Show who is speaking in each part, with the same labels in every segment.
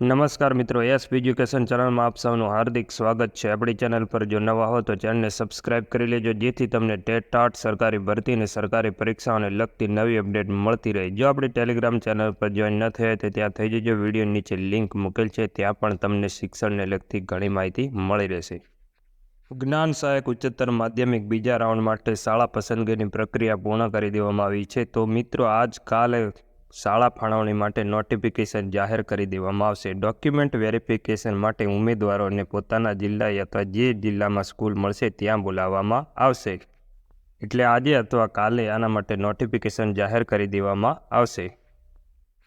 Speaker 1: નમસ્કાર મિત્રો S education ચેનલમાં આપ સૌનું હાર્દિક સ્વાગત છે. આપણી ચેનલ પર જો નવા હો તો ચેનલને સબસ્ક્રાઇબ કરી લેજો, જેથી તમને ટેટ ટાટ સરકારી ભરતી અને સરકારી પરીક્ષાઓને લગતી નવી અપડેટ મળતી રહે. જો આપણી ટેલિગ્રામ ચેનલ પર જોઈન ન થયા તો ત્યાં થઈ જજો. વીડિયો નીચે લિંક મૂકેલ છે. ત્યાં પણ તમને શિક્ષણને લગતી ઘણી માહિતી મળી રહેશે. જ્ઞાન સહાયક ઉચ્ચતર માધ્યમિક બીજા રાઉન્ડ માટે શાળા પસંદગીની પ્રક્રિયા પૂર્ણ કરી દેવામાં આવી છે. તો મિત્રો, આજ કાલે શાળા ફાળવણી માટે નોટિફિકેશન જાહેર કરી દેવામાં આવશે. ડોક્યુમેન્ટ વેરિફિકેશન માટે ઉમેદવારોને પોતાના જિલ્લા અથવા જે જિલ્લામાં સ્કૂલ મળશે ત્યાં બોલાવવામાં આવશે. એટલે આજે અથવા કાલે આના માટે નોટિફિકેશન જાહેર કરી દેવામાં આવશે.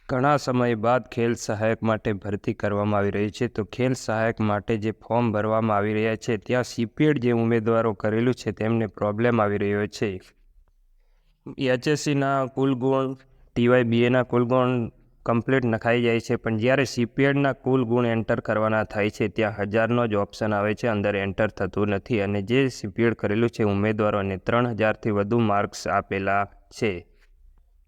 Speaker 1: ઘણા સમય બાદ ખેલ સહાયક માટે ભરતી કરવામાં આવી રહી છે. તો ખેલ સહાયક માટે જે ફોર્મ ભરવામાં આવી રહ્યા છે, ત્યાં સીપીએડ જે ઉમેદવારો કરેલું છે, તેમને પ્રોબ્લેમ આવી રહ્યો છે. એચએસસીના કુલ ગુણ ટીવાય બીએના કુલ ગુણ કમ્પ્લીટ નખાઈ જાય છે, પણ જ્યારે સીપીએડના કુલ ગુણ એન્ટર કરવાના થાય છે, ત્યાં હજારનો જ ઓપ્શન આવે છે, અંદર એન્ટર થતું નથી. અને જે સીપીએડ કરેલું છે, ઉમેદવારોને ત્રણ હજારથી વધુ માર્ક્સ આપેલા છે.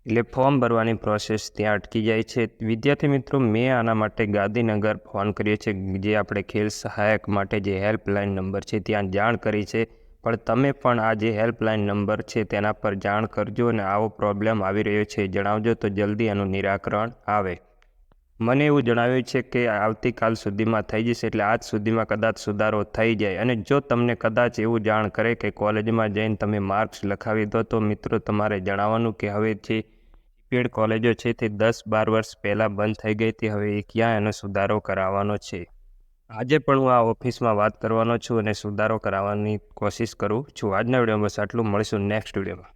Speaker 1: એટલે ફોર્મ ભરવાની પ્રોસેસ ત્યાં અટકી જાય છે. વિદ્યાર્થી મિત્રો, મેં આના માટે ગાંધીનગર ફોન કર્યો છે, જે આપણે ખેલ સહાયક માટે જે હેલ્પલાઇન નંબર છે, ત્યાં જાણ કરી છે. પણ તમે પણ આ જે હેલ્પલાઇન નંબર છે તેના પર જાણ કરજો અને આવો પ્રોબ્લેમ આવી રહ્યો છે, જણાવજો તો જલ્દી એનું નિરાકરણ આવે. મને એવું જણાવ્યું છે કે આવતીકાલ સુધીમાં થઈ જશે એટલે આજ સુધીમાં કદાચ સુધારો થઈ જાય અને જો તમને કદાચ એવું જાણ કરે કે કોલેજમાં જઈને તમે માર્ક્સ લખાવી દો તો મિત્રો તમારે જણાવવાનું કે હવે જે પેડ કોલેજો છે તે દસ બાર વર્ષ પહેલાં બંધ થઈ ગઈ હતી, હવે એ ક્યાં એનો સુધારો કરાવવાનો છે? આજે પણ હું આ ઓફિસમાં વાત કરવાનો છું અને સુધારો કરાવવાની કોશિશ કરું છું. આજના વિડીયોમાં બસ આટલું. મળીશું નેક્સ્ટ વિડીયોમાં.